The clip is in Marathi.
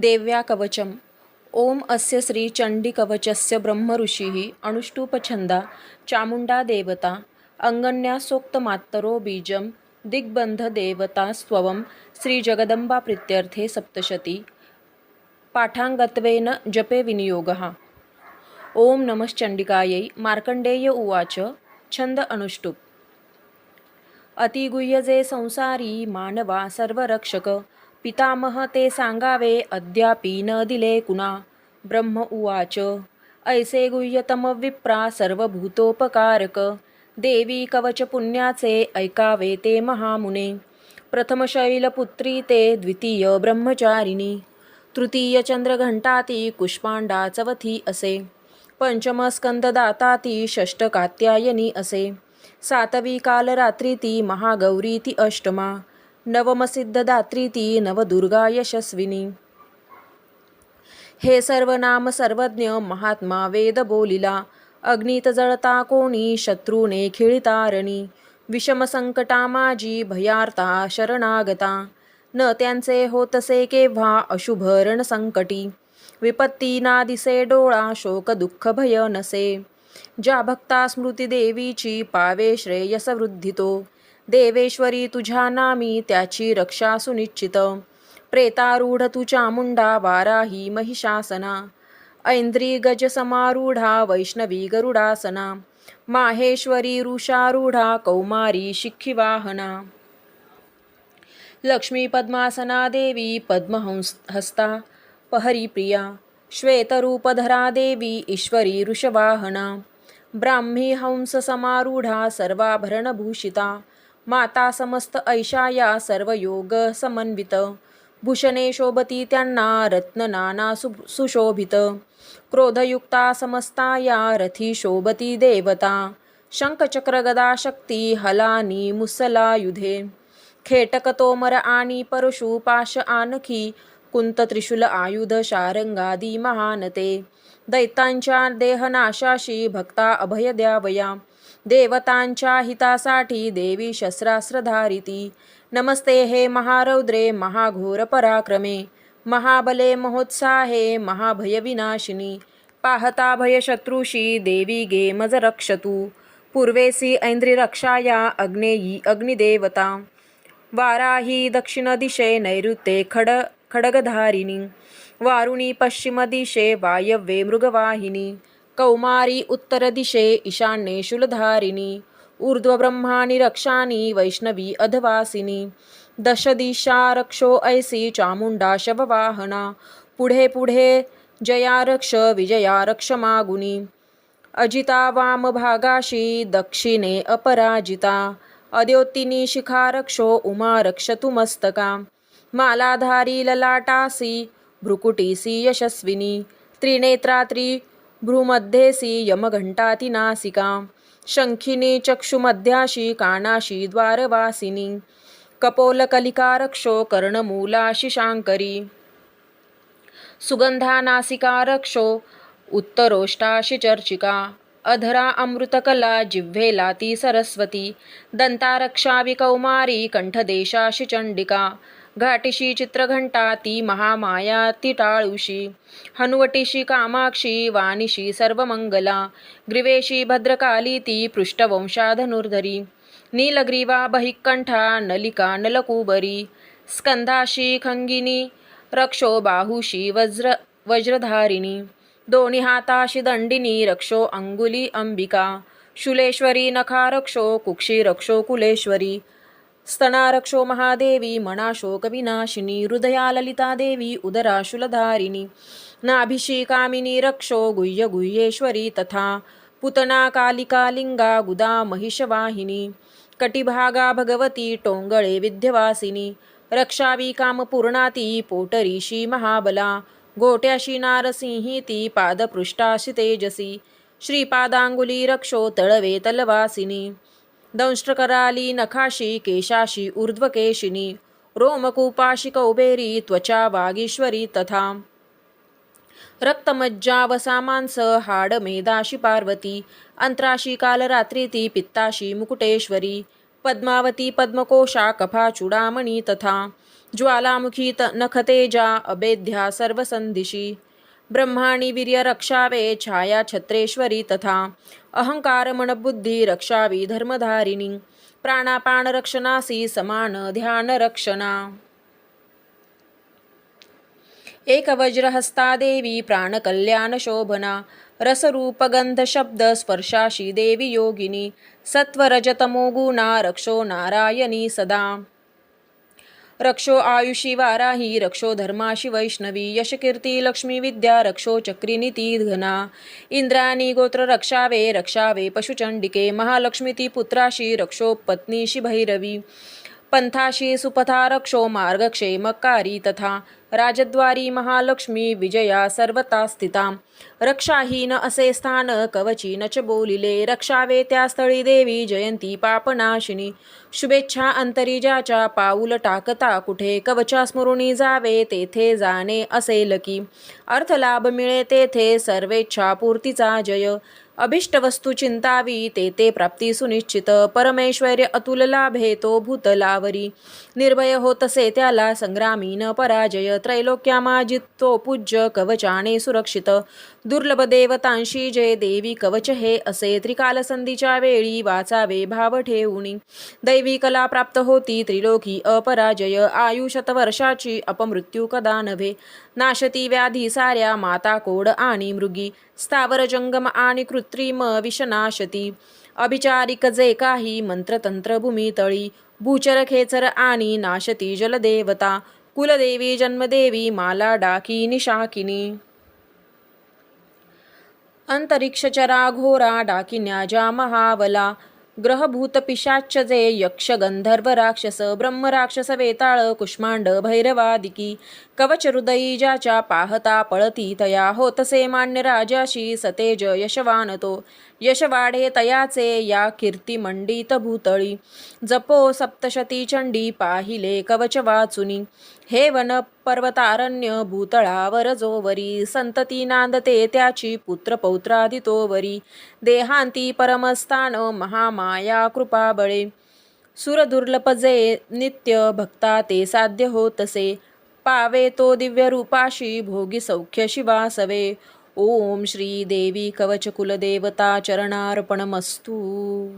देव्या कवचम ओम अस्य श्रीचण्डिकवचस्य ब्रह्मऋषिः अनुष्टुपछन्दा चामुंडा देवता अङ्गन्यासोक्तमात्तरो बीजं जगदंबा श्रीजगदम्बाप्रीत्यर्थे सप्तशती। पाठाङ्गत्वेन जपे विनियोगः। ओम नमश्चण्डिकायै मार्कण्डेय उवाच छन्द अनुष्टुप्। अतिगुह्यजे संसारी मानवा सर्वरक्षक। पितामह ते सांगावे अद्यापि न दिले कुणा? ब्रह्म उवाच ऐसे गुह्यतम विप्रा सर्वभूतोपकारक। देवी कवच पुण्याचे ऐकावे ते महामुने। प्रथमशैलपुत्री ते द्वितीय ब्रह्मचारिणी। तृतीय चंद्रघंटाती कुष्पांडा चवथी असे। पंचमस्कंददाता ती षष्टकात्यायनी असे। सातवी कालरात्री ती महागौरी ती अष्टमा। नवमसिद्धदात्री ती नवदुर्गा यशस्विनी। हे सर्व नाम सर्वज्ञ महात्मा वेद बोलिला अग्नित जळता कोणी शत्रूने खिळतारणी विषम संकटा माझी भयार्ता शरणागता न त्यांचे होतसे केव्हा अशुभरण संकटी विपत्ती ना दिसे डोळा शोक दुःख भय नसे ज्या भक्ता स्मृतीदेवीची पावे श्रेयस वृद्धितो देवेश्वरी तुझ्या नामी त्याची रक्षा सुनिश्चित. प्रेतारूढ तुझ्या मुंडा वाराही महिषासना. ऐंद्री गज समारूढा वैष्णवी गरुडासना. माहेश्वरी ऋषारूढा कौमारी शिखिवाहना. लक्ष्मी पद्मासना देवी पद्महंस हस्ता पहरीप्रिया श्वेतरूपधरा देवी ईश्वरी ऋषवाहना. ब्राह्मी हंस समारूढा सर्वाभरणभूषिता. माता समस्त ऐशाया सर्व योग समन्वित. भूषणे शोभती त्यांना रत्न नाना सु सुशोभित. क्रोधयुक्ता समस्ता या रथी शोभती देवता. शंखचक्र गदा शक्ती हलानी मुसलायुधे. खेटक तोमर आणि परशु पाश आणखी कुंत त्रिशूल आयुध शारंगादी महानते. दैतांच्या देहनाशाशी भक्ता अभय द्यावया देवतांच्या हितासाठी देवी शस्त्रास्त्रधारिती. नमस्ते हे महारौद्रे महाघोर पराक्रमे. महाबले महोत्साहे महाभयविनाशिनी. पाहता भयशत्रुषी देवी गे मज रक्षतु पूर्वेसी ऐन्द्रिरक्षाया अग्नेयी अग्निदेवता. वाराही दक्षिण दिशे नैऋत्ये खड खडगधारिणी. वारुणी पश्चिम दिशे वायव्ये मृगवाहिनी कौमारी उत्तर दिशे ईशान्ये शूलधारिणी ऊर्ध्वब्रह्माणि रक्षानि वैष्णवी अधवासिनी दश दिशा रक्षो ऐसी चामुंडा शववाहना पुढे पुढे जया रक्ष विजया रक्ष मागुनी अजिता वामभागाशी दक्षिणे अपराजिता अद्योतिनी शिखा रक्षो उमा मस्तका मालाधारी ललाटासी भ्रुकुटीसी यशस्विनी त्रिनेत्रात्री भ्रूमध्येसी यमघण्टातिनासिका शङ्खिनी चक्षुमध्याशी कानाशी द्वारवासिनी कपोलकलिकारक्षो कर्णमूलाशी सुगन्धानासिकारक्षो उत्तरोष्टाशि उत्तरोष्टाशी चर्चिका अधरा अमृतकला जिव्हेला ती सरस्वती दंतारक्षावी कौमारी कण्ठदेशाशि चण्डिका घाटिशी चित्रघंटा ती महामाया ती टाळुशी. हनुवटीशी कामाक्षी वाणीशी सर्वमंगला. ग्रीवेशी भद्रकाली ती पृष्ठवंशाधनुर्धरी. नीलग्रीवा बहिकंठा नलिका नलकुबरी. स्कंधाशी खंगिनी रक्षो बाहुशी वज्र वज्रधारिणी. दोन्ही हाताशी दंडिनी रक्षो अंगुली अंबिका. शुलेश्वरी नखा रक्षो कुक्षी रक्षो कुलेश्वरी. स्तनारक्षो महादेवी मणाशोकविनाशिनी हृदया ललिता देवी उदराशुलधारिणी नाभिषीकामिनी रक्षो गुह्य गुह्येश्वरी तथा पुतना कालिका लिंगा गुदा महिषवाहिनी कटिभागा भगवती टोंगळे विद्यवासिनी। रक्षावी कामपूर्णाती पोटरीशी महाबला गोट्याशी नारसिंही ती पादपृष्ठाशी तेजसी। श्रीपादांगुली रक्षो तळवे तलवासिनी। दंष्ट्रकराली नखाशी केशाशी ऊर्ध्वकेशिनी रोमकूपाशी कौबेरी त्वचा वागीश्वरी तथा रक्तमज्जा वसा मांस पार्वती अंतराशी कालरात्रीती पित्ताशी मुकुटेश्वरी पद्मावती पद्मकोशा कफा चुडामणी तथा ज्वालामुखी त नखतेजा अबेध्या सर्वसंधिशी ब्रह्माणी वीर्य रक्षावे छाया छत्रेश्वरी तथा अहंकार मनबुद्धी रक्षावी धर्मधारिणी। प्राणापान रक्षणासी समान ध्यान रक्षणा। एक वज्रहस्ता देवी प्राणकल्याण शोभना। रसरूपगंध शब्द स्पर्शाशी देवी योगिनी। सत्वरजतमो गुणा रक्षो नारायणी सदा। रक्षो आयुषी वाराही रक्षो धर्माशी वैष्णवी यशकीर्ती लक्ष्मी विद्या रक्षो चक्रिनीती घना। इंद्राणी गोत्र रक्षावे रक्षावे पशुचंडिके महालक्ष्मी ती पुत्राशी रक्षो पत्नीशी भैरवी। पंथाशी सुपथा रक्षो मार्गक्षेमकारी तथा राजद्वारी महालक्ष्मी विजया सर्वता स्थिता। रक्षाहीन असे स्थान कवची नच बोलिले रक्षावे त्या स्थळी देवी जयंती पापनाशिनी। शुभेच्छा अंतरिजाच्या पाऊल टाकता कुठे कवचा स्मरुणी जावे तेथे जाणे असेल की अर्थलाभ मिळे तेथे सर्वेच्छा पूर्तीचा जय। अभिष्टवस्तू चिंतावी ते ते प्राप्ती सुनिश्चित. परमेश्वर अतुल लाभे तो भूतलावरी निर्भय होतसे त्याला संग्रामी न पराजय. त्रैलोक्यामाजितो पूज्य कवचाने सुरक्षित. दुर्लभ देवतांशी जय देवी कवच हे असे त्रिकालसंधीच्या वेळी वाचावे भाव ठेवूनी. दैवी कला प्राप्त होती त्रिलोकी अपराजय. आयुषत वर्षाची अपमृत्यू कदा नव्हे? नाशती व्याधी साऱ्या माता कोड आणि मृगी. स्थावर जंगम आणि कृत्रिम विषनाशती. अभिचारिक जे काही मंत्रतंत्र भूमितळी भूचर खेचर आणि नाशती जलदेवता. कुलदेवी जन्मदेवी माला डाकी निशाकिनी. अंतरिक्षचरा घोरा डाकिन्या ज्या महावला ग्रहभूतपिशाच्च जे यक्ष गंधर्व राक्षस ब्रह्म राक्षस वेताळ कुष्मांड भैरवादिकी कवच हृदयी ज्याच्या पाहता पळती तया होतसे मान्य राजाशी सतेज यशवान तो. यश वाढे तयाचे या कीर्तिमंडित भूतळी. जपो सप्तशती चंडी पाहिले कवच वाचुनी. हे वन पर्वतारण्य भूतळावर जोवरी. संतती नांदते त्याची पुत्र पौत्रादितोवरी देहांती परमस्थान महामाया कृपाबळे सुरदुर्लपजे नित्य भक्ता ते साध्य होतसे पावे तो दिव्य रूपाशी भोगी सौख्य शिवासवे ओम श्री देवी कवच कुलदेवता चरणार्पणमस्तू।